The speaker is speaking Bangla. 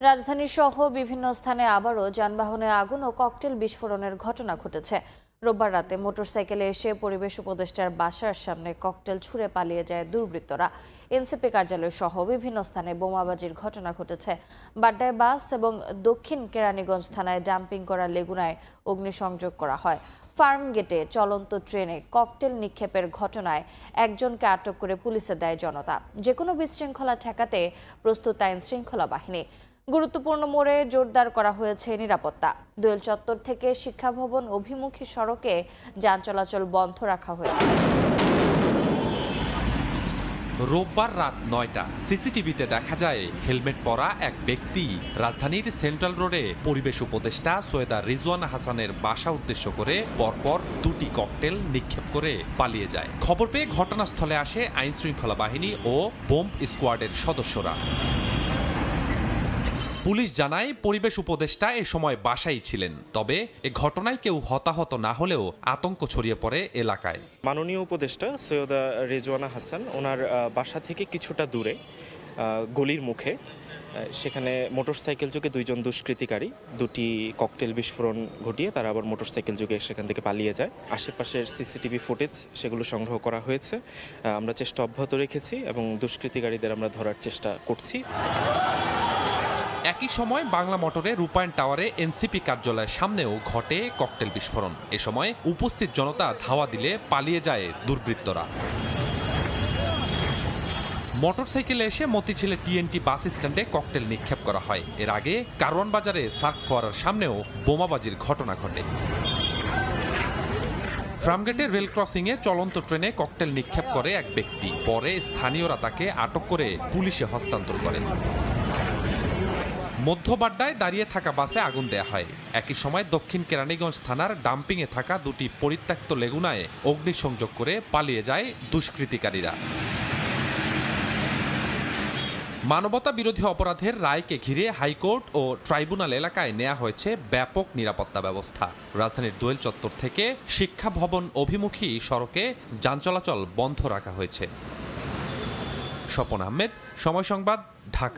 রাজধানী সহ বিভিন্ন স্থানে আবারও যানবাহনে আগুন ও ককটেল বিস্ফোরণের ঘটনা ঘটেছে। রোববার রাতে মোটরসাইকেলে এসে পরিবেশ উপদেষ্টার বাসার সামনে ককটেল ছুঁড়ে পালিয়ে যায় দুর্বৃত্তরা। এনসিপি কার্যালয় সহ বিভিন্ন স্থানে বোমাবাজির ঘটনা ঘটেছে। বাড্ডায় বাস এবং দক্ষিণ কেরানীগঞ্জ থানায় ডাম্পিং করা লেগুনায় অগ্নিসংযোগ করা হয়। ফার্ম গেটে চলন্ত ট্রেনে ককটেল নিক্ষেপের ঘটনায় একজনকে আটক করে পুলিশে দেয় জনতা। যে কোনো বিশৃঙ্খলা ঠেকাতে প্রস্তুত আইন শৃঙ্খলা বাহিনী। গুরুত্বপূর্ণ মোড়ে জোরদার করা হয়েছে নিরাপত্তা। দোয়েল চত্বর থেকে শিক্ষা ভবন অভিমুখী সড়কে যান চলাচল বন্ধ রাখা হয়েছে। রোববার রাত নয়টা, সিসিটিভিতে দেখা যায়, হেলমেট পরা এক ব্যক্তি। রাজধানীর সেন্ট্রাল রোডে পরিবেশ উপদেষ্টা সৈয়দা রিজওয়ান হাসানের বাসা উদ্দেশ্য করে পরপর দুটি ককটেল নিক্ষেপ করে পালিয়ে যায়। খবর পেয়ে ঘটনাস্থলে আসে আইনশৃঙ্খলা বাহিনী ও বোম্ব স্কোয়াডের সদস্যরা। পুলিশ জানায়, পরিবেশ উপদেষ্টা এ সময় বাসায় ছিলেন। তবে এ ঘটনায় কেউ হতাহত না হলেও আতঙ্ক ছড়িয়ে পড়ে এলাকায়। মাননীয় উপদেষ্টা সৈয়দা রেজওয়ানা হাসান, ওনার বাসা থেকে কিছুটা দূরে গলির মুখে সেখানে মোটরসাইকেল যোগে দুইজন দুষ্কৃতিকারী, দুটি ককটেল বিস্ফোরণ ঘটিয়ে তারা আবার মোটরসাইকেল যোগে সেখান থেকে পালিয়ে যায়। আশেপাশের সিসিটিভি ফুটেজ সেগুলো সংগ্রহ করা হয়েছে। আমরা চেষ্টা অব্যাহত রেখেছি এবং দুষ্কৃতিকারীদের আমরা ধরার চেষ্টা করছি। একই সময় বাংলা মোটরে রূপায়ণ টাওয়ারে এনসিপি কার্যালয়ের সামনেও ঘটে ককটেল বিস্ফোরণ। এ সময় উপস্থিত জনতা ধাওয়া দিলে পালিয়ে যায় দুর্বৃত্তরা। মোটরসাইকেলে এসে মতিঝিলে টিএনটি বাস স্ট্যান্ডে ককটেল নিক্ষেপ করা হয়। এর আগে কারওয়ান বাজারে সার্ক ফোয়ারার সামনেও বোমাবাজির ঘটনা ঘটে। ফ্রামগেটের রেল ক্রসিংয়ে চলন্ত ট্রেনে ককটেল নিক্ষেপ করে এক ব্যক্তি। পরে স্থানীয়রা তাকে আটক করে পুলিশে হস্তান্তর করেন। মধ্যবাড্ডায় দাঁড়িয়ে থাকা বাসে আগুন দেয়া হয়। একই সময় দক্ষিণ কেরানীগঞ্জ থানার ডাম্পিংয়ে থাকা দুটি পরিত্যক্ত লেগুনায় অগ্নিসংযোগ করে পালিয়ে যায় দুষ্কৃতিকারীরা। মানবতা বিরোধী অপরাধের রায়কে ঘিরে হাইকোর্ট ও ট্রাইব্যুনাল এলাকায় নেওয়া হয়েছে ব্যাপক নিরাপত্তা ব্যবস্থা। রাজধানীর দোয়েল চত্বর থেকে শিক্ষা ভবন অভিমুখী সড়কে যান চলাচল বন্ধ রাখা হয়েছে। স্বপন আহমেদ, সময় সংবাদ, ঢাকা।